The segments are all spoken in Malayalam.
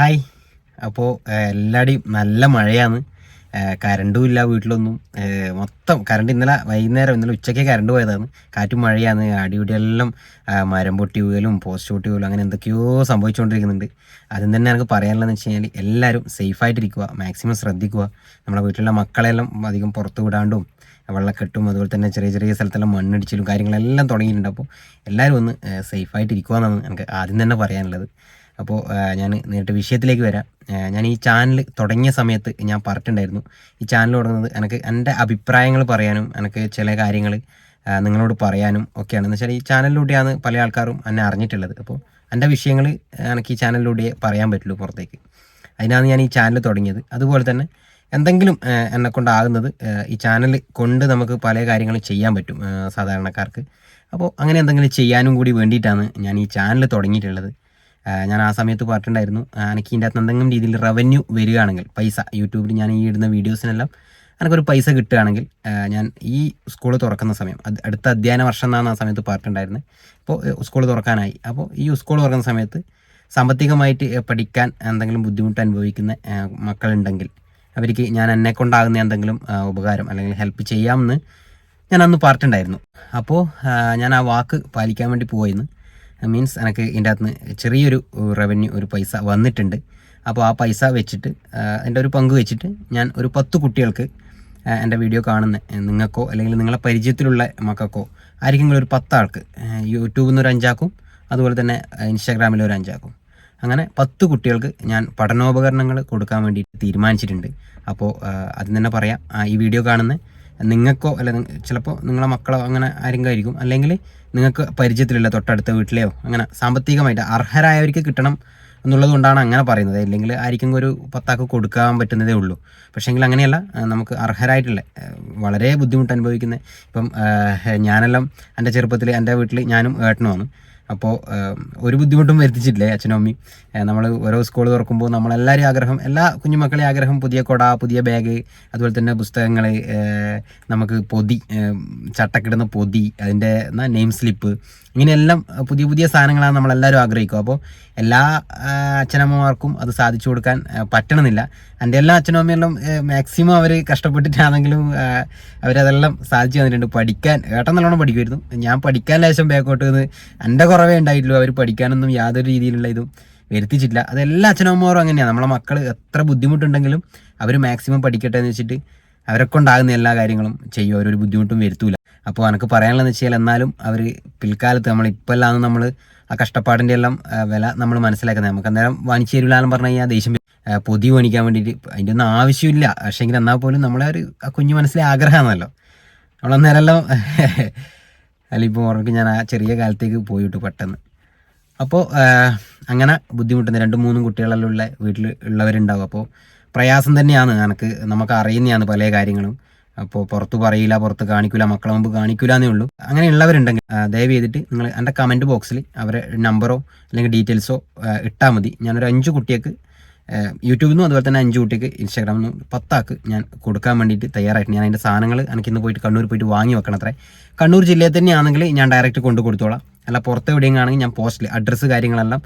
ഹായ്. അപ്പോൾ എല്ലാവരുടെയും നല്ല മഴയാണ്. കരണ്ടും ഇല്ല വീട്ടിലൊന്നും. മൊത്തം കറണ്ട് ഇന്നലെ വൈകുന്നേരം ഇന്നലെ ഉച്ചയ്ക്ക് കറണ്ട് പോയതാണ്. കാറ്റും മഴയാണ്. അടിപിടിയെല്ലാം മരം പൊട്ടി പോയാലും പോസ്റ്റ് പൊട്ടി പോയാലും അങ്ങനെ എന്തൊക്കെയോ സംഭവിച്ചുകൊണ്ടിരിക്കുന്നുണ്ട്. അതും തന്നെ എനിക്ക് പറയാനുള്ളതെന്ന് വെച്ച് കഴിഞ്ഞാൽ എല്ലാവരും സേഫായിട്ടിരിക്കുക. മാക്സിമം ശ്രദ്ധിക്കുക. നമ്മുടെ വീട്ടിലുള്ള മക്കളെല്ലാം അധികം പുറത്ത് വിടാണ്ടും വെള്ളക്കെട്ടും അതുപോലെ തന്നെ ചെറിയ ചെറിയ സ്ഥലത്തെല്ലാം മണ്ണിടിച്ചിലും കാര്യങ്ങളെല്ലാം തുടങ്ങിയിട്ടുണ്ട്. അപ്പോൾ എല്ലാവരും ഒന്ന് സേഫായിട്ടിരിക്കുക എന്നാണ് എനിക്ക് ആദ്യം തന്നെ പറയാനുള്ളത്. അപ്പോൾ ഞാൻ നേരിട്ട് വിഷയത്തിലേക്ക് വരാം. ഞാൻ ഈ ചാനൽ തുടങ്ങിയ സമയത്ത് ഞാൻ പറഞ്ഞിട്ടുണ്ടായിരുന്നു. ഈ ചാനൽ തുടങ്ങുന്നത് എനിക്ക് എന്റെ അഭിപ്രായങ്ങൾ പറയാനും എനിക്ക് ചില കാര്യങ്ങൾ നിങ്ങളോട് പറയാനും ഒക്കെയാണ്. എന്ന് വെച്ചാൽ ഈ ചാനലിലൂടെയാണ് പല ആൾക്കാരും എന്നെ അറിഞ്ഞിട്ടുള്ളത്. അപ്പോൾ എന്റെ വിഷയങ്ങൾ എനിക്ക് ഈ ചാനലിലൂടെ പറയാൻ പറ്റുള്ളൂ പുറത്തേക്ക്. അതിനാണ് ഞാൻ ഈ ചാനൽ തുടങ്ങിയത്. അതുപോലെ തന്നെ എന്തെങ്കിലും എന്നെ കൊണ്ടാകുന്നത് ഈ ചാനൽ കൊണ്ട് നമുക്ക് പല കാര്യങ്ങളും ചെയ്യാൻ പറ്റും സാധാരണക്കാർക്ക്. അപ്പോൾ അങ്ങനെ എന്തെങ്കിലും ചെയ്യാനും കൂടി വേണ്ടിയിട്ടാണ് ഞാൻ ഈ ചാനൽ തുടങ്ങിയിട്ടുള്ളത്. ഞാൻ ആ സമയത്ത് പറഞ്ഞിട്ടുണ്ടായിരുന്നു എനിക്ക് ഇതിന്റെ അകത്ത് എന്തെങ്കിലും രീതിയിൽ റവന്യൂ വരികയാണെങ്കിൽ പൈസ യൂട്യൂബിൽ ഞാൻ ഈ ഇടുന്ന വീഡിയോസിനെല്ലാം എനിക്കൊരു പൈസ കിട്ടുകയാണെങ്കിൽ ഞാൻ ഈ സ്കൂൾ തുറക്കുന്ന സമയം അടുത്ത അധ്യയന വർഷം എന്നാണ് ആ സമയത്ത് പറഞ്ഞിട്ടുണ്ടായിരുന്നത്. അപ്പോൾ സ്കൂൾ തുറക്കാനായി. അപ്പോൾ ഈ സ്കൂൾ തുറക്കുന്ന സമയത്ത് സാമ്പത്തികമായിട്ട് പഠിക്കാൻ എന്തെങ്കിലും ബുദ്ധിമുട്ട് അനുഭവിക്കുന്ന മക്കളുണ്ടെങ്കിൽ അവർക്ക് ഞാൻ എന്നെ കൊണ്ടാകുന്ന എന്തെങ്കിലും ഉപകാരം അല്ലെങ്കിൽ ഹെൽപ്പ് ചെയ്യാമെന്ന് ഞാൻ അന്ന് പറഞ്ഞിട്ടുണ്ടായിരുന്നു. അപ്പോൾ ഞാൻ ആ വാക്ക് പാലിക്കാൻ വേണ്ടി പോയെന്ന് മീൻസ് എനിക്ക് ഇതിന്റെ അകത്ത് നിന്ന് ചെറിയൊരു റവന്യൂ ഒരു പൈസ വന്നിട്ടുണ്ട്. അപ്പോൾ ആ പൈസ വെച്ചിട്ട് എന്റെ ഒരു പങ്ക് വെച്ചിട്ട് ഞാൻ ഒരു പത്ത് കുട്ടികൾക്ക് എന്റെ വീഡിയോ കാണുന്ന നിങ്ങൾക്കോ അല്ലെങ്കിൽ നിങ്ങളെ പരിചയത്തിലുള്ള മക്കൾക്കോ ആരെങ്കിലും ഒരു പത്താൾക്ക് യൂട്യൂബിൽ നിന്ന് ഒരു അഞ്ചാക്കും അതുപോലെ തന്നെ ഇൻസ്റ്റാഗ്രാമിൽ ഒരു അഞ്ചാക്കും. അങ്ങനെ പത്ത് കുട്ടികൾക്ക് ഞാൻ പഠനോപകരണങ്ങൾ കൊടുക്കാൻ വേണ്ടിയിട്ട് തീരുമാനിച്ചിട്ടുണ്ട്. അപ്പോൾ അതിന് തന്നെ പറയാം ഈ വീഡിയോ കാണുന്ന നിങ്ങൾക്കോ അല്ല ചിലപ്പോൾ നിങ്ങളെ മക്കളോ അങ്ങനെ ആരെങ്കിലും ആയിരിക്കും. അല്ലെങ്കിൽ നിങ്ങൾക്ക് പരിചയത്തിലുള്ള തൊട്ടടുത്ത വീട്ടിലെയോ അങ്ങനെ സാമ്പത്തികമായിട്ട് അർഹരായവർക്ക് കിട്ടണം എന്നുള്ളത് കൊണ്ടാണ് അങ്ങനെ പറയുന്നത്. അല്ലെങ്കിൽ ആർക്കും ഒരു പത്താക്ക് കൊടുക്കാൻ പറ്റുന്നതേ ഉള്ളൂ. പക്ഷേങ്കിൽ അങ്ങനെയല്ല നമുക്ക് അർഹരായിട്ടുള്ള വളരെ ബുദ്ധിമുട്ട് അനുഭവിക്കുന്ന ഇപ്പം ഞാനെല്ലാം എന്റെ ചെറുപ്പത്തിൽ എന്റെ വീട്ടിൽ ഞാനും ഏട്ടനുമാണ്. അപ്പോൾ ഒരു ബുദ്ധിമുട്ടും വരുത്തിച്ചിട്ടില്ലേ അച്ഛനും അമ്മയും? നമ്മൾ ഓരോ സ്കൂൾ തുറക്കുമ്പോൾ നമ്മളെല്ലാവരും ആഗ്രഹം എല്ലാ കുഞ്ഞുമക്കളെ ആഗ്രഹം പുതിയ കൊട പുതിയ ബാഗ് അതുപോലെ തന്നെ പുസ്തകങ്ങൾ നമുക്ക് പൊതി ചട്ടക്കിടുന്ന പൊതി അതിന്റെ നെയിം സ്ലിപ്പ് ഇങ്ങനെയെല്ലാം പുതിയ പുതിയ സാധനങ്ങളാണ് നമ്മളെല്ലാവരും ആഗ്രഹിക്കുക. അപ്പോൾ എല്ലാ അച്ഛനമ്മമാർക്കും അത് സാധിച്ചു കൊടുക്കാൻ പറ്റണമെന്നില്ല. എന്റെ എല്ലാ അച്ഛനും അമ്മയെല്ലാം മാക്സിമം അവർ കഷ്ടപ്പെട്ടിട്ടാണെങ്കിലും അവരതെല്ലാം സാധിച്ചു തന്നിട്ടുണ്ട്. പഠിക്കാൻ ഏട്ടൻ നല്ലോണം പഠിക്കുമായിരുന്നു. ഞാൻ പഠിക്കാൻ ലേശം ബാക്കോട്ട് നിന്ന് എന്റെ കുറവേ ഉണ്ടായിട്ടുള്ളൂ. അവർ പഠിക്കാനൊന്നും യാതൊരു രീതിയിലുള്ള ഇതും വരുത്തിച്ചിട്ടില്ല. അതെല്ലാ അച്ഛനമ്മമാരും അങ്ങനെയാണ് നമ്മളെ മക്കൾ എത്ര ബുദ്ധിമുട്ടുണ്ടെങ്കിലും അവർ മാക്സിമം പഠിക്കട്ടെ എന്ന് വെച്ചിട്ട് അവരെ കൊണ്ടാകുന്ന എല്ലാ കാര്യങ്ങളും ചെയ്യും. അവരൊരു ബുദ്ധിമുട്ടും വരുത്തൂല. അപ്പോൾ എനിക്ക് പറയാനുള്ളതെന്ന് വെച്ചാൽ എന്നാലും അവർ പിൽക്കാലത്ത് നമ്മൾ ഇപ്പോഴെല്ലാം നമ്മൾ ആ കഷ്ടപ്പാടിന്റെ എല്ലാം വില നമ്മൾ മനസ്സിലാക്കുന്നത്. നമുക്ക് അന്നേരം വാങ്ങിച്ചു തരില്ല എന്ന് പറഞ്ഞു കഴിഞ്ഞാൽ ദേഷ്യം പൊതി മേടിക്കാൻ വേണ്ടിയിട്ട് അതിന്റെ ഒന്നും ആവശ്യമില്ല. പക്ഷേങ്കിൽ എന്നാൽ പോലും നമ്മളെ ഒരു ആ കുഞ്ഞു മനസ്സിലെ ആഗ്രഹമാണല്ലോ. നമ്മളന്നേരമെല്ലാം അല്ല ഇപ്പോൾ ഓർമ്മയ്ക്ക് ഞാൻ ആ ചെറിയ കാലത്തേക്ക് പോയിട്ട് പെട്ടെന്ന്. അപ്പോൾ അങ്ങനെ ബുദ്ധിമുട്ടുന്ന രണ്ട് മൂന്നും കുട്ടികളെല്ലാം ഉള്ള വീട്ടിൽ ഉള്ളവരുണ്ടാവും. അപ്പോൾ പ്രയാസം തന്നെയാണ് എനിക്ക് നമുക്ക് അറിയുന്നതാണ് പല കാര്യങ്ങളും. അപ്പോൾ പുറത്ത് പറയില്ല പുറത്ത് കാണിക്കില്ല മക്കളെ മുമ്പ് കാണിക്കില്ല എന്നേ ഉള്ളൂ. അങ്ങനെ ഉള്ളവരുണ്ടെങ്കിൽ ആ, ദയവ് ചെയ്തിട്ട് നിങ്ങൾ എന്റെ കമന്റ് ബോക്സിൽ അവരെ നമ്പറോ അല്ലെങ്കിൽ ഡീറ്റെയിൽസോ ഇട്ടാൽ മതി. ഞാനൊരു അഞ്ച് കുട്ടികൾക്ക് യൂട്യൂബിൽ നിന്നും അതുപോലെ തന്നെ അഞ്ച് കുട്ടിക്ക് ഇൻസ്റ്റാഗ്രാമിൽ നിന്നും പത്താക്ക് ഞാൻ കൊടുക്കാൻ വേണ്ടിയിട്ട് തയ്യാറായിട്ട് ഞാൻ അതിന്റെ സാധനങ്ങൾ എനിക്ക് ഇന്ന് പോയിട്ട് കണ്ണൂർ പോയിട്ട് വാങ്ങി വെക്കണം അത്രേ കണ്ണൂർ ജില്ലയിൽ തന്നെയാണെങ്കിൽ ഞാൻ ഡയറക്റ്റ് കൊണ്ടു കൊടുത്തോളാം അല്ല പുറത്ത് എവിടെയും ആണെങ്കിൽ ഞാൻ പോസ്റ്റിൽ അഡ്രസ്സ് കാര്യങ്ങളെല്ലാം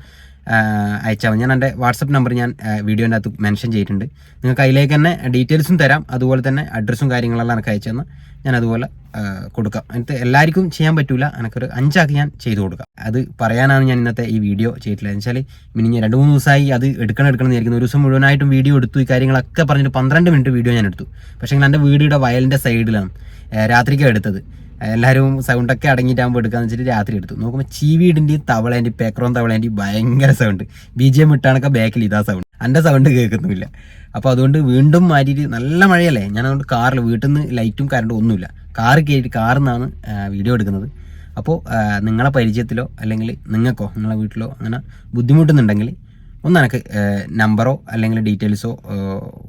അയച്ചാൽ ഞാൻ എന്റെ വാട്സപ്പ് നമ്പർ ഞാൻ വീഡിയോന്റെ അകത്ത് മെൻഷൻ ചെയ്തിട്ടുണ്ട്. നിങ്ങൾക്ക് അതിലേക്ക് തന്നെ ഡീറ്റെയിൽസും തരാം. അതുപോലെ തന്നെ അഡ്രസ്സും കാര്യങ്ങളെല്ലാം എനിക്ക് അയച്ചു ഞാൻ അതുപോലെ കൊടുക്കാം. എന്നിട്ട് എല്ലാവർക്കും ചെയ്യാൻ പറ്റില്ല എനിക്കൊരു അഞ്ചാക്ക് ഞാൻ ചെയ്തു കൊടുക്കാം. അത് പറയാനാണ് ഞാൻ ഇന്നത്തെ ഈ വീഡിയോ ചെയ്തിട്ടുള്ളത്. എന്ന് വെച്ചാൽ ഞാൻ രണ്ട് മൂന്ന് ദിവസമായി അത് എടുക്കണം എടുക്കണം എന്ന് ഒരു ദിവസം മുഴുവനായിട്ടും വീഡിയോ എടുത്തു. ഈ കാര്യങ്ങളൊക്കെ പറഞ്ഞിട്ട് പന്ത്രണ്ട് മിനിറ്റ് വീഡിയോ ഞാൻ എടുത്തു. പക്ഷേ എന്റെ വീടിയുടെ വയലിന്റെ സൈഡിലാണ് രാത്രിക്കാണ് എടുത്തത്. എല്ലാവരും സൗണ്ടൊക്കെ അടങ്ങിയിട്ടാകുമ്പോൾ എടുക്കാന്ന് വെച്ചിട്ട് രാത്രി എടുത്തു. നോക്കുമ്പോൾ ചീവീടിന്റെയും തവളേന്റെയും പേക്രോൺ തവളേന്റെയും ഭയങ്കര സൗണ്ട് ബി ജി എം ഇട്ടാണൊക്കെ ബാക്കിൽ ഇതാ സൗണ്ട് എന്റെ സൗണ്ട് കേൾക്കുന്നുമില്ല. അപ്പോൾ അതുകൊണ്ട് വീണ്ടും മാറ്റിയിട്ട് നല്ല മഴയല്ലേ? ഞാൻ അതുകൊണ്ട് കാറിൽ വീട്ടിൽ നിന്ന് ലൈറ്റും കറണ്ടും ഒന്നുമില്ല. കാറ് കയറ്റി കാറിൽ നിന്നാണ് വീഡിയോ എടുക്കുന്നത്. അപ്പോൾ നിങ്ങളെ പരിചയത്തിലോ അല്ലെങ്കിൽ നിങ്ങൾക്കോ നിങ്ങളെ വീട്ടിലോ അങ്ങനെ ബുദ്ധിമുട്ടുന്നുണ്ടെങ്കിൽ ഒന്ന് എനിക്ക് നമ്പറോ അല്ലെങ്കിൽ ഡീറ്റെയിൽസോ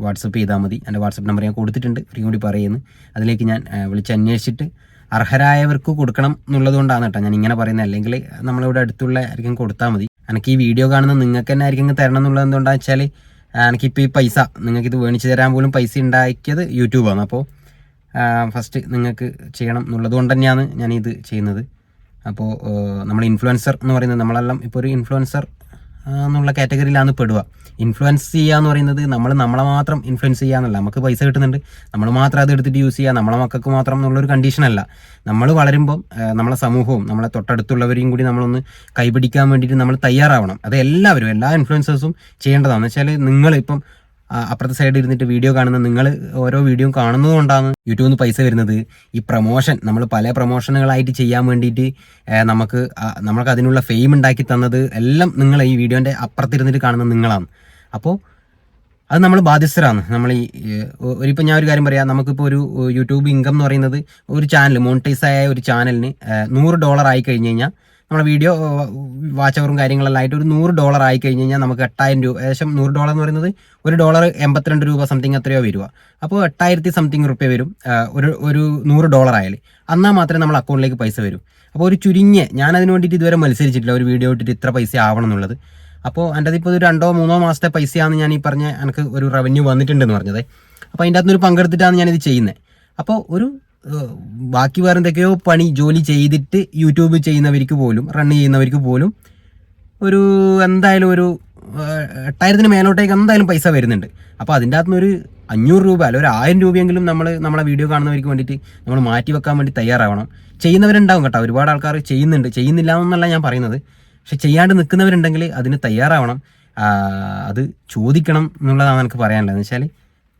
വാട്സപ്പ് ചെയ്താൽ മതി. എന്റെ വാട്സപ്പ് നമ്പർ ഞാൻ കൊടുത്തിട്ടുണ്ട്. ഫ്രീ കൂടി പറയുന്നു. അതിലേക്ക് ഞാൻ വിളിച്ച് അന്വേഷിച്ചിട്ട് അർഹരായവർക്ക് കൊടുക്കണം എന്നുള്ളത് കൊണ്ടാണ് കേട്ടോ ഞാൻ ഇങ്ങനെ പറയുന്നത്. അല്ലെങ്കിൽ നമ്മളിവിടെ അടുത്തുള്ള ആർക്കും കൊടുത്താൽ മതി. എനിക്ക് ഈ വീഡിയോ കാണുന്ന നിങ്ങൾക്ക് തന്നെ ആയിരിക്കും തരണം എന്നുള്ളത് എന്തുകൊണ്ടാണെന്ന് വെച്ചാൽ എനിക്കിപ്പോൾ ഈ പൈസ നിങ്ങൾക്ക് ഇത് മേടിച്ച് തരാൻ പോലും പൈസ ഉണ്ടാക്കിയത് യൂട്യൂബാണ് അപ്പോൾ ഫസ്റ്റ് നിങ്ങൾക്ക് ചെയ്യണം എന്നുള്ളത് കൊണ്ട് തന്നെയാണ് ഞാനിത് ചെയ്യുന്നത്. അപ്പോൾ നമ്മൾ ഇൻഫ്ലുവൻസർ എന്ന് പറയുന്നത് നമ്മളെല്ലാം ഇപ്പോൾ ഒരു ഇൻഫ്ലുവൻസർ എന്നുള്ള കാറ്റഗറിയിലാണ് പെടുക. ഇൻഫ്ലുവൻസ് ചെയ്യുക എന്ന് പറയുന്നത് നമ്മൾ നമ്മളെ മാത്രം ഇൻഫ്ലുവൻസ് ചെയ്യാന്നല്ല നമുക്ക് പൈസ കിട്ടുന്നുണ്ട്. നമ്മൾ മാത്രം അത് എടുത്തിട്ട് യൂസ് ചെയ്യുക നമ്മളെ മക്കൾക്ക് മാത്രം എന്നുള്ളൊരു കണ്ടീഷനല്ല നമ്മൾ വളരുമ്പം നമ്മളെ സമൂഹവും നമ്മളെ തൊട്ടടുത്തുള്ളവരെയും കൂടി നമ്മളൊന്ന് കൈപിടിക്കാൻ വേണ്ടിയിട്ട് നമ്മൾ തയ്യാറാവണം. അത് എല്ലാവരും എല്ലാ ഇൻഫ്ലുവൻസേഴ്സും ചെയ്യേണ്ടതാണ്. വെച്ചാൽ ആ, അപ്പുറത്തെ സൈഡിൽ ഇരുന്നിട്ട് വീഡിയോ കാണുന്ന നിങ്ങൾ ഓരോ വീഡിയോ കാണുന്നതുകൊണ്ടാണ് യൂട്യൂബിൽ നിന്ന് പൈസ വരുന്നത്. ഈ പ്രൊമോഷൻ നമ്മൾ പല പ്രൊമോഷനുകളായിട്ട് ചെയ്യാൻ വേണ്ടിയിട്ട് നമുക്ക് നമുക്ക് അതിനുള്ള ഫെയിം ഉണ്ടാക്കി തന്നത് എല്ലാം നിങ്ങൾ ഈ വീഡിയോന്റെ അപ്പുറത്തിരുന്നിട്ട് കാണുന്ന നിങ്ങളാണ്. അപ്പോൾ അത് നമ്മൾ ബാധ്യസ്ഥരാണ്. നമ്മൾ ഈ ഒരിപ്പോൾ ഞാൻ ഒരു കാര്യം പറയാം. നമുക്കിപ്പോൾ ഒരു യൂട്യൂബ് ഇൻകം എന്ന് പറയുന്നത് ഒരു ചാനൽ മോണിറ്റൈസ് ആയ ഒരു ചാനലിന് നൂറ് ഡോളർ ആയി കഴിഞ്ഞ് കഴിഞ്ഞാൽ നമ്മുടെ വീഡിയോ വാച്ച് അവറും കാര്യങ്ങളെല്ലാം ആയിട്ട് ഒരു നൂറ് ഡോളർ ആയി കഴിഞ്ഞ് കഴിഞ്ഞാൽ നമുക്ക് എട്ടായിരം രൂപ ഏകദേശം നൂറ് ഡോളർ എന്ന് പറയുന്നത് ഒരു ഡോളർ എൺപത്തിരണ്ട് രൂപ സംതിങ് എത്രയോ വരിക. അപ്പോൾ എട്ടായിരത്തി സംതിങ് റുപ്യ വരും ഒരു ഒരു നൂറ് ഡോളർ ആയാൽ എന്നാൽ മാത്രമേ നമ്മൾ അക്കൗണ്ടിലേക്ക് പൈസ വരും. അപ്പോൾ ഒരു ചുരുങ്ങിയ ഞാൻ അതിന് വേണ്ടിയിട്ട് ഇതുവരെ മത്സരിച്ചിട്ടില്ല ഒരു വീഡിയോ ഇട്ടിട്ട് ഇത്ര പൈസ ആവണം എന്നുള്ളത്. അപ്പോൾ എന്റെ അതിപ്പോൾ ഒരു രണ്ടോ മൂന്നോ മാസത്തെ പൈസയാണ് ഞാൻ ഈ പറഞ്ഞ എനിക്ക് ഒരു റവന്യൂ വന്നിട്ടുണ്ടെന്ന് പറഞ്ഞത്. അപ്പോൾ അതിന്റെ അകത്തുനിന്ന് ഒരു പങ്കെടുത്തിട്ടാണ് ഞാനിത് ചെയ്യുന്നത്. അപ്പോൾ ഒരു ബാക്കി വേറെ എന്തൊക്കെയോ പണി ജോലി ചെയ്തിട്ട് യൂട്യൂബ് ചെയ്യുന്നവർക്ക് പോലും റൺ ചെയ്യുന്നവർക്ക് പോലും ഒരു എന്തായാലും ഒരു എട്ടായിരത്തിന് മേലോട്ടേക്ക് എന്തായാലും പൈസ വരുന്നുണ്ട്. അപ്പോൾ അതിന്റെ അകത്തുനിന്ന് ഒരു അഞ്ഞൂറ് രൂപ അല്ല ഒരു ആയിരം രൂപയെങ്കിലും നമ്മൾ നമ്മളെ വീഡിയോ കാണുന്നവർക്ക് വേണ്ടിയിട്ട് നമ്മൾ മാറ്റി വെക്കാൻ വേണ്ടി തയ്യാറാവണം. ചെയ്യുന്നവരുണ്ടാവും കേട്ടോ. ഒരുപാട് ആൾക്കാർ ചെയ്യുന്നുണ്ട്. ചെയ്യുന്നില്ല എന്നല്ല ഞാൻ പറയുന്നത്. പക്ഷെ ചെയ്യാണ്ട് നിൽക്കുന്നവരുണ്ടെങ്കിൽ അതിന് തയ്യാറാവണം. അത് ചോദിക്കണം എന്നുള്ളതാണ് എനിക്ക് പറയാനുള്ളത്. എന്ന് വെച്ചാൽ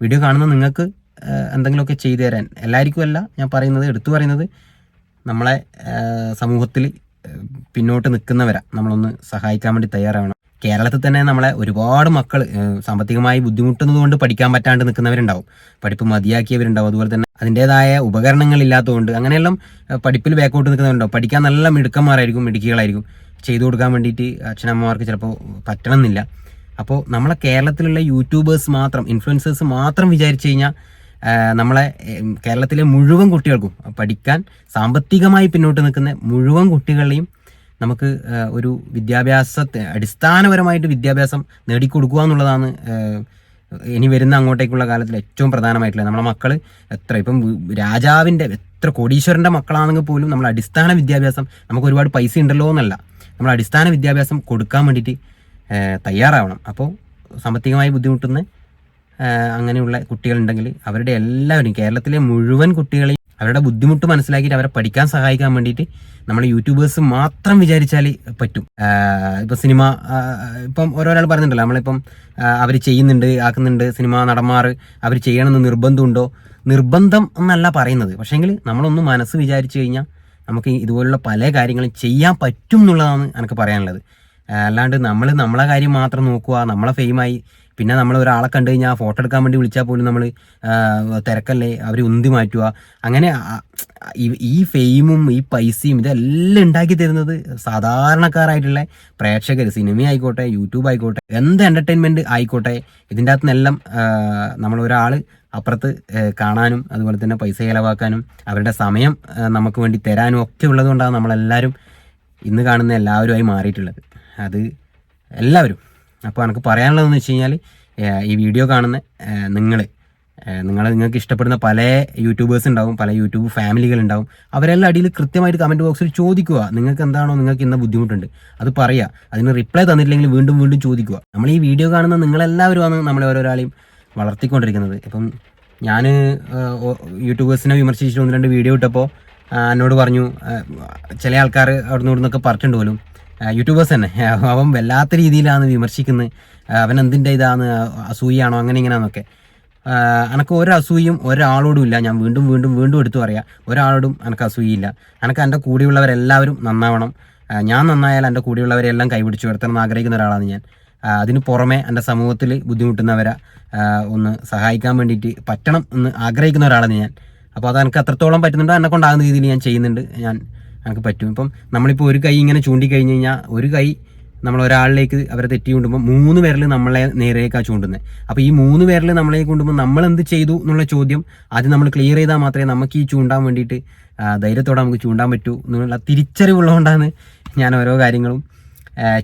വീഡിയോ കാണുന്ന നിങ്ങൾക്ക് എന്തെങ്കിലുമൊക്കെ ചെയ്തു തരാൻ. എല്ലാവർക്കും അല്ല ഞാൻ പറയുന്നത് എടുത്തു പറയുന്നത് നമ്മളെ സമൂഹത്തിൽ പിന്നോട്ട് നിൽക്കുന്നവരാ. നമ്മളൊന്ന് സഹായിക്കാൻ വേണ്ടി തയ്യാറാവണം. കേരളത്തിൽ തന്നെ നമ്മളെ ഒരുപാട് മക്കൾ സാമ്പത്തികമായി ബുദ്ധിമുട്ടുന്നത് കൊണ്ട് പഠിക്കാൻ പറ്റാണ്ട് നിൽക്കുന്നവരുണ്ടാവും. പഠിപ്പ് മതിയാക്കിയവരുണ്ടാവും. അതുപോലെ തന്നെ അതിന്റെതായ ഉപകരണങ്ങൾ ഇല്ലാത്തതുകൊണ്ട് അങ്ങനെയെല്ലാം പഠിപ്പിൽ ബാക്കോട്ട് നിൽക്കുന്നവരുണ്ടാവും. പഠിക്കാൻ നല്ല മിടുക്കന്മാരായിരിക്കും മിടുക്കികളായിരിക്കും. ചെയ്തു കൊടുക്കാൻ വേണ്ടിയിട്ട് അച്ഛനമ്മമാർക്ക് ചിലപ്പോൾ പറ്റണമെന്നില്ല. അപ്പോൾ നമ്മളെ കേരളത്തിലുള്ള യൂട്യൂബേഴ്സ് മാത്രം ഇൻഫ്ലുവൻസേഴ്സ് മാത്രം വിചാരിച്ചു കഴിഞ്ഞാൽ നമ്മളെ കേരളത്തിലെ മുഴുവൻ കുട്ടികൾക്കും പഠിക്കാൻ സാമ്പത്തികമായി പിന്നോട്ട് നിൽക്കുന്ന മുഴുവൻ കുട്ടികളെയും നമുക്ക് ഒരു വിദ്യാഭ്യാസത്തെ അടിസ്ഥാനപരമായിട്ട് വിദ്യാഭ്യാസം നേടിക്കൊടുക്കുക എന്നുള്ളതാണ് ഇനി വരുന്ന അങ്ങോട്ടേക്കുള്ള കാലത്തിൽ ഏറ്റവും പ്രധാനമായിട്ടുള്ളത്. നമ്മളെ മക്കൾ എത്ര ഇപ്പം രാജാവിന്റെ എത്ര കോടീശ്വരന്റെ മക്കളാണെങ്കിൽ പോലും നമ്മൾ അടിസ്ഥാന വിദ്യാഭ്യാസം നമുക്ക് ഒരുപാട് പൈസ ഉണ്ടല്ലോ എന്നല്ല. നമ്മൾ അടിസ്ഥാന വിദ്യാഭ്യാസം കൊടുക്കാൻ വേണ്ടിയിട്ട് തയ്യാറാവണം. അപ്പോൾ സാമ്പത്തികമായി ബുദ്ധിമുട്ടുന്ന അങ്ങനെയുള്ള കുട്ടികളുണ്ടെങ്കിൽ അവരുടെ എല്ലാവരും കേരളത്തിലെ മുഴുവൻ കുട്ടികളെയും അവരുടെ ബുദ്ധിമുട്ട് മനസ്സിലാക്കിയിട്ട് അവരെ പഠിക്കാൻ സഹായിക്കാൻ വേണ്ടിയിട്ട് നമ്മൾ യൂട്യൂബേഴ്സ് മാത്രം വിചാരിച്ചാൽ പറ്റും. ഇപ്പം സിനിമ ഇപ്പം ഓരോരാൾ പറഞ്ഞിട്ടുണ്ടല്ലോ നമ്മളിപ്പം അവർ ചെയ്യുന്നുണ്ട് ആക്കുന്നുണ്ട് സിനിമ നടന്മാർ അവർ ചെയ്യണമെന്ന് നിർബന്ധമുണ്ടോ? നിർബന്ധം എന്നല്ല പറയുന്നത്. പക്ഷേങ്കിൽ നമ്മളൊന്ന് മനസ്സ് വിചാരിച്ചു കഴിഞ്ഞാൽ നമുക്ക് ഇതുപോലുള്ള പല കാര്യങ്ങളും ചെയ്യാൻ പറ്റും എന്നുള്ളതാണ് എനിക്ക് പറയാനുള്ളത്. അല്ലാണ്ട് നമ്മൾ നമ്മളെ കാര്യം മാത്രം നോക്കുക നമ്മളെ ഫെയിമായി പിന്നെ നമ്മൾ ഒരാളെ കണ്ടു കഴിഞ്ഞാൽ ഫോട്ടോ എടുക്കാൻ വേണ്ടി വിളിച്ചാൽ പോലും നമ്മൾ തിരക്കല്ലേ അവർ ഉന്തി മാറ്റുക. അങ്ങനെ ഈ- ഫെയിമും ഈ പൈസയും ഇതെല്ലാം ഉണ്ടാക്കി തരുന്നത് സാധാരണക്കാരായിട്ടുള്ള പ്രേക്ഷകർ സിനിമ ആയിക്കോട്ടെ യൂട്യൂബ് ആയിക്കോട്ടെ എന്ത് എന്റർടൈൻമെന്റ് ആയിക്കോട്ടെ ഇതിന്റെ അകത്തുനിന്നെല്ലാം നമ്മൾ ഒരാൾ അപ്പുറത്ത് കാണാനും അതുപോലെ തന്നെ പൈസ ചിലവാക്കാനും അവരുടെ സമയം നമുക്ക് വേണ്ടി തരാനും ഒക്കെ ഉള്ളതുകൊണ്ടാണ് നമ്മളെല്ലാവരും ഇന്ന് കാണുന്ന എല്ലാവരുമായി മാറിയിട്ടുള്ളത്. അത് എല്ലാവരും. അപ്പോൾ എനിക്ക് പറയാനുള്ളതെന്ന് വെച്ച് കഴിഞ്ഞാൽ ഈ വീഡിയോ കാണുന്ന നിങ്ങൾ നിങ്ങൾ നിങ്ങൾക്ക് ഇഷ്ടപ്പെടുന്ന പല യൂട്യൂബേഴ്സ് ഉണ്ടാവും പല യൂട്യൂബ് ഫാമിലികൾ ഉണ്ടാവും. അവരെല്ലാം അടിയിൽ കൃത്യമായിട്ട് കമന്റ് ബോക്സിൽ ചോദിക്കുക നിങ്ങൾക്ക് എന്താണോ നിങ്ങൾക്ക് ഇന്ന ബുദ്ധിമുട്ടുണ്ട്. അത് പറയുക അതിന് റിപ്ലൈ തന്നിട്ടില്ലെങ്കിൽ വീണ്ടും വീണ്ടും ചോദിക്കുക. നമ്മൾ ഈ വീഡിയോ കാണുന്ന നിങ്ങളെല്ലാവരുമാണ് നമ്മളെ ഓരോരാളെയും വളർത്തിക്കൊണ്ടിരിക്കുന്നത്. ഇപ്പം ഞാൻ യൂട്യൂബേഴ്സിനെ വിമർശിച്ചിട്ട് ഒന്ന് രണ്ട് വീഡിയോ ഇട്ടപ്പോൾ എന്നോട് പറഞ്ഞു ചില ആൾക്കാർ അവിടുന്ന് ഇവിടുന്നൊക്കെ പറഞ്ഞിട്ടുണ്ട് പോലും യൂട്യൂബേഴ്സ് തന്നെ. അവൻ വല്ലാത്ത രീതിയിലാണ് വിമർശിക്കുന്നത്. അവൻ എന്തിന്റെ ഇതാണ് അസൂയാണോ അങ്ങനെ ഇങ്ങനെയാണെന്നൊക്കെ എനക്ക് ഒരു ഒരാളോടും ഇല്ല. ഞാൻ വീണ്ടും വീണ്ടും വീണ്ടും എടുത്തു പറയാം ഒരാളോടും എനിക്ക് അസൂയില്ല എനിക്ക് എന്റെ കൂടെയുള്ളവരെല്ലാവരും നന്നാവണം. ഞാൻ നന്നായാൽ എന്റെ കൂടെയുള്ളവരെല്ലാം കൈപിടിച്ചു ഉയർത്തണം എന്ന് ആഗ്രഹിക്കുന്ന ഒരാളാണ് ഞാൻ. അതിന് പുറമെ എന്റെ സമൂഹത്തിൽ ബുദ്ധിമുട്ടുന്നവരെ ഒന്ന് സഹായിക്കാൻ വേണ്ടിയിട്ട് പറ്റണം എന്ന് ആഗ്രഹിക്കുന്ന ഒരാളാണ് ഞാൻ. അപ്പോൾ അത് എനിക്ക് അത്രത്തോളം പറ്റുന്നുണ്ടോ? എന്നെ കൊണ്ടാകുന്ന രീതിയിൽ ഞാൻ ചെയ്യുന്നുണ്ട്. ഞാൻ എനിക്ക് പറ്റും. ഇപ്പം നമ്മളിപ്പോൾ ഒരു കൈ ഇങ്ങനെ ചൂണ്ടിക്കഴിഞ്ഞ് കഴിഞ്ഞാൽ ഒരു കൈ നമ്മൾ ഒരാളിലേക്ക് അവരെ തെറ്റി കൊണ്ടുമ്പോൾ മൂന്ന് പേരിൽ നമ്മളെ നേരേക്കാണ് ചൂണ്ടുന്നത് അപ്പോൾ ഈ മൂന്ന് പേരിൽ നമ്മളെ കൊണ്ടുമ്പോൾ നമ്മൾ എന്ത് ചെയ്തു എന്നുള്ള ചോദ്യം ആദ്യം നമ്മൾ ക്ലിയർ ചെയ്താൽ മാത്രമേ നമുക്ക് ഈ ചൂണ്ടാൻ വേണ്ടിയിട്ട് ധൈര്യത്തോടെ നമുക്ക് ചൂണ്ടാൻ പറ്റൂ എന്നുള്ള തിരിച്ചറിവുള്ളതുകൊണ്ടാണ് ഞാൻ ഓരോ കാര്യങ്ങളും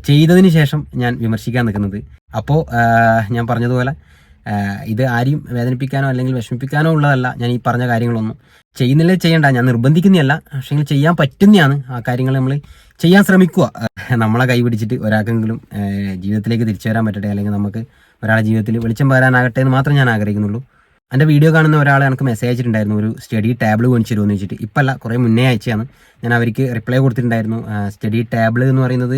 ചെയ്തതിന് ശേഷം ഞാൻ വിമർശിക്കാൻ നിൽക്കുന്നത്. അപ്പോൾ ഞാൻ പറഞ്ഞതുപോലെ ഇത് ആരെയും വേദനിപ്പിക്കാനോ അല്ലെങ്കിൽ വിഷമിപ്പിക്കാനോ ഉള്ളതല്ല ഞാൻ ഈ പറഞ്ഞ കാര്യങ്ങളൊന്നും. ചെയ്യുന്നില്ലേ ചെയ്യണ്ട ഞാൻ നിർബന്ധിക്കുന്നതല്ല. പക്ഷേ ചെയ്യാൻ പറ്റുന്നതാണ് ആ കാര്യങ്ങൾ നമ്മൾ ചെയ്യാൻ ശ്രമിക്കുക. നമ്മളെ കൈ പിടിച്ചിട്ട് ഒരാൾക്കെങ്കിലും ജീവിതത്തിലേക്ക് തിരിച്ചു വരാൻ പറ്റട്ടെ അല്ലെങ്കിൽ നമുക്ക് ഒരാളെ ജീവിതത്തിൽ വെളിച്ചം പകരാനാകട്ടെ എന്ന് മാത്രം ഞാൻ ആഗ്രഹിക്കുന്നുള്ളൂ. എന്റെ വീഡിയോ കാണുന്ന ഒരാൾ എനിക്ക് മെസ്സേജ് അയച്ചിട്ടുണ്ടായിരുന്നു ഒരു സ്റ്റഡി ടേബിൾ മേടിച്ചു തരുമെന്ന് വെച്ചിട്ട് ഇപ്പല്ല കുറേ മുന്നേ അയച്ചതാണ്. ഞാൻ അവർക്ക് റിപ്ലൈ കൊടുത്തിട്ടുണ്ടായിരുന്നു. സ്റ്റഡി ടേബിൾ എന്ന് പറയുന്നത്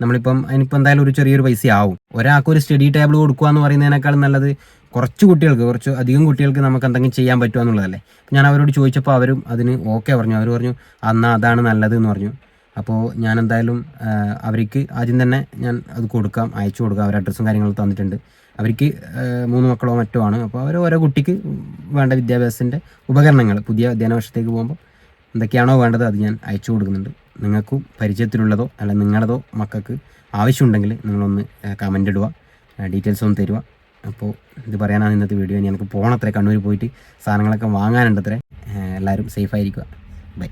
നമ്മളിപ്പം അതിനിപ്പോൾ എന്തായാലും ഒരു ചെറിയൊരു പൈസ ആവും ഒരാൾക്ക് ഒരു സ്റ്റഡി ടേബിൾ കൊടുക്കുക എന്ന് പറയുന്നതിനേക്കാൾ നല്ലത് കുറച്ച് കുട്ടികൾക്ക് കുറച്ച് അധികം കുട്ടികൾക്ക് നമുക്ക് എന്തെങ്കിലും ചെയ്യാൻ പറ്റുമോ എന്നുള്ളതല്ലേ. ഞാൻ അവരോട് ചോദിച്ചപ്പോൾ അവരും അതിന് ഓക്കെ പറഞ്ഞു. അവർ പറഞ്ഞു അന്നാ അതാണ് നല്ലത് എന്ന് പറഞ്ഞു. അപ്പോൾ ഞാൻ എന്തായാലും അവർക്ക് ആദ്യം തന്നെ ഞാൻ അത് കൊടുക്കാം അയച്ചു കൊടുക്കാം. അവരുടെ അഡ്രസ്സും കാര്യങ്ങളും തന്നിട്ടുണ്ട്. അവർക്ക് മൂന്ന് മക്കളോ മറ്റോ ആണ്. അപ്പോൾ അവർ ഓരോ കുട്ടിക്ക് വേണ്ട വിദ്യാഭ്യാസത്തിന്റെ ഉപകരണങ്ങൾ പുതിയ അധ്യയന വർഷത്തേക്ക് പോകുമ്പോൾ എന്തൊക്കെയാണോ വേണ്ടത് അത് ഞാൻ അയച്ചു കൊടുക്കുന്നുണ്ട്. നിങ്ങൾക്കും പരിചയത്തിലുള്ളതോ അല്ല നിങ്ങളതോ മക്കൾക്ക് ആവശ്യമുണ്ടെങ്കിൽ നിങ്ങളൊന്ന് കമന്റ് ഇടുക. ഡീറ്റെയിൽസ് ഒന്ന് തരുക. അപ്പോൾ ഇത് പറയാനാണ് ഇന്നത്തെ വീഡിയോ ഇനി എനിക്ക് പോകണത്രേ കണ്ണൂർ പോയിട്ട് സാധനങ്ങളൊക്കെ വാങ്ങാനുണ്ടത്രേ. എല്ലാവരും സേഫായിരിക്കുക ബൈ